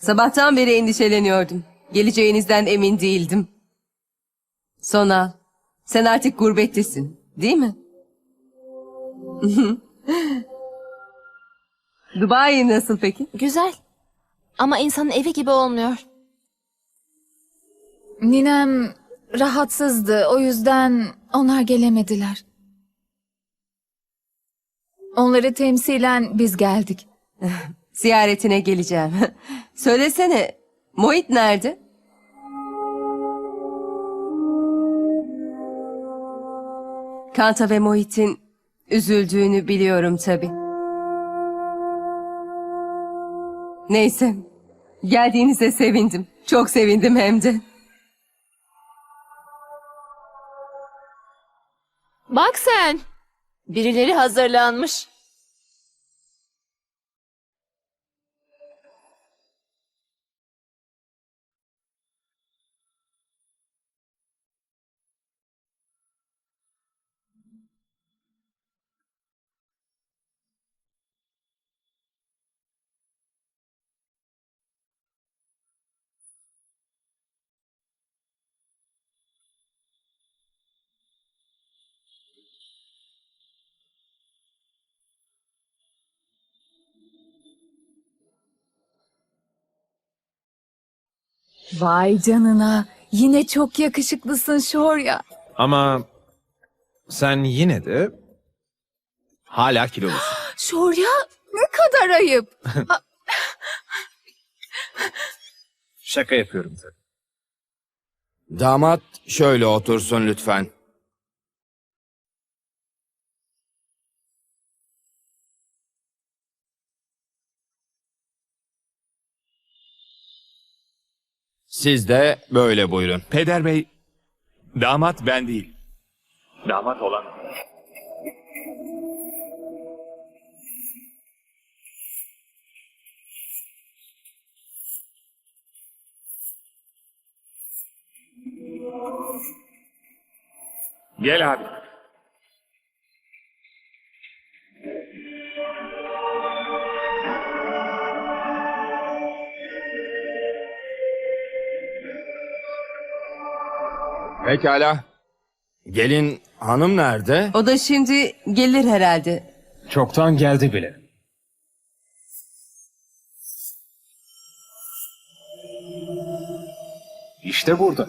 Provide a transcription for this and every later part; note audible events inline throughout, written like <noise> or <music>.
Sabahtan beri endişeleniyordum. Geleceğinizden emin değildim. Sona, sen artık gurbettesin, değil mi? <laughs> Dubai nasıl peki? Güzel. Ama insanın evi gibi olmuyor. Ninem rahatsızdı. O yüzden onlar gelemediler. Onları temsilen biz geldik. <laughs> Ziyaretine geleceğim. <laughs> Söylesene, Mohit nerede? Kanta ve Mohit'in üzüldüğünü biliyorum tabii. Neyse, geldiğinize sevindim. Çok sevindim hem de. Bak sen. Birileri hazırlanmış. Vay canına. Yine çok yakışıklısın Şorya. Ama sen yine de hala kilolusun. <gasps> Şorya ne kadar ayıp. <laughs> Şaka yapıyorum tabii. Damat şöyle otursun lütfen. Siz de böyle buyurun. Peder bey, damat ben değil. Damat olan. Gel abi. Pekala. Gelin hanım nerede? O da şimdi gelir herhalde. Çoktan geldi bile. İşte burada.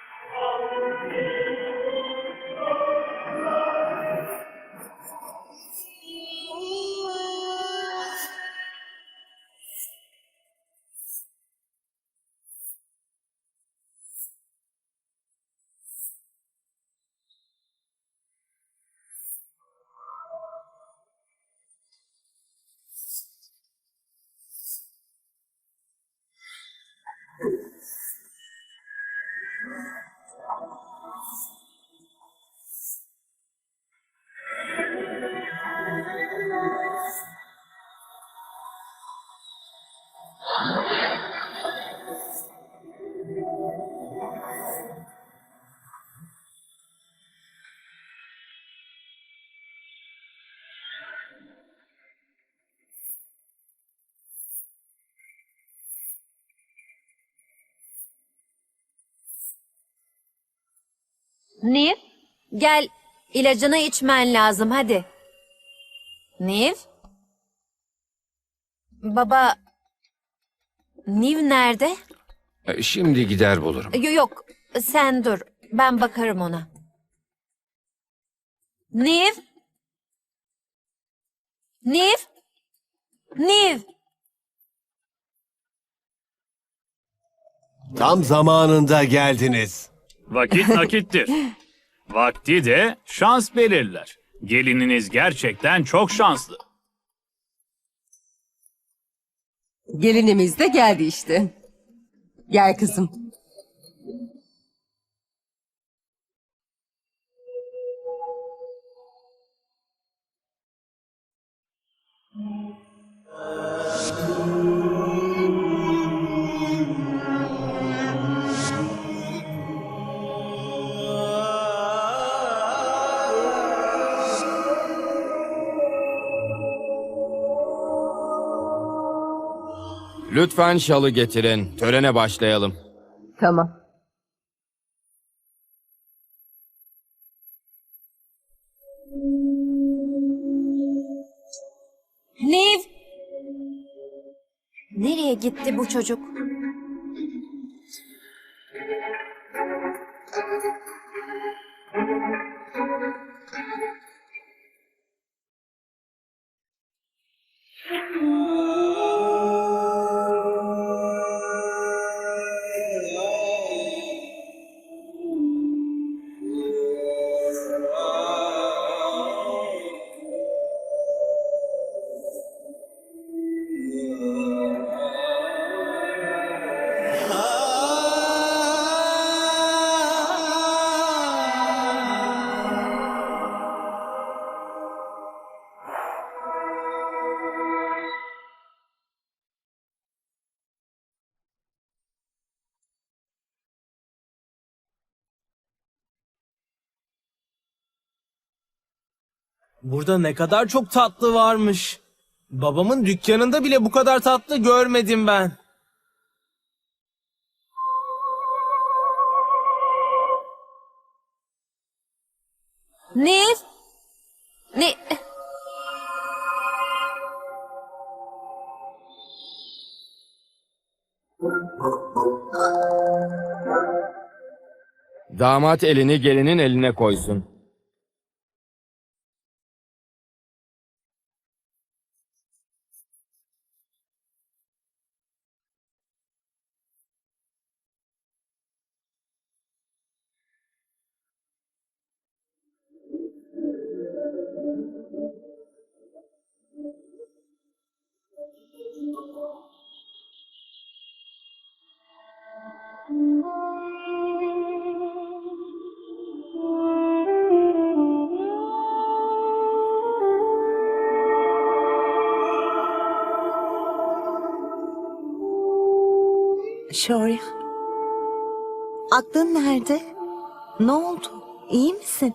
Oh. ます。Niv, gel ilacını içmen lazım hadi. Niv? Baba, Niv nerede? E, Şimdi gider bulurum. Yo- Yok, sen dur. Ben bakarım ona. Niv? Niv? Niv? Tam zamanında geldiniz. Vakit nakittir. Vakti de şans belirler. Gelininiz gerçekten çok şanslı. Gelinimiz de geldi işte. Gel kızım. Lütfen şalı getirin. Törene başlayalım. Tamam. Niv! Nereye gitti bu çocuk? Burada ne kadar çok tatlı varmış. Babamın dükkanında bile bu kadar tatlı görmedim ben. Niv! Ni... Damat elini gelinin eline koysun. Şorya. Aklın nerede? Ne oldu? İyi misin?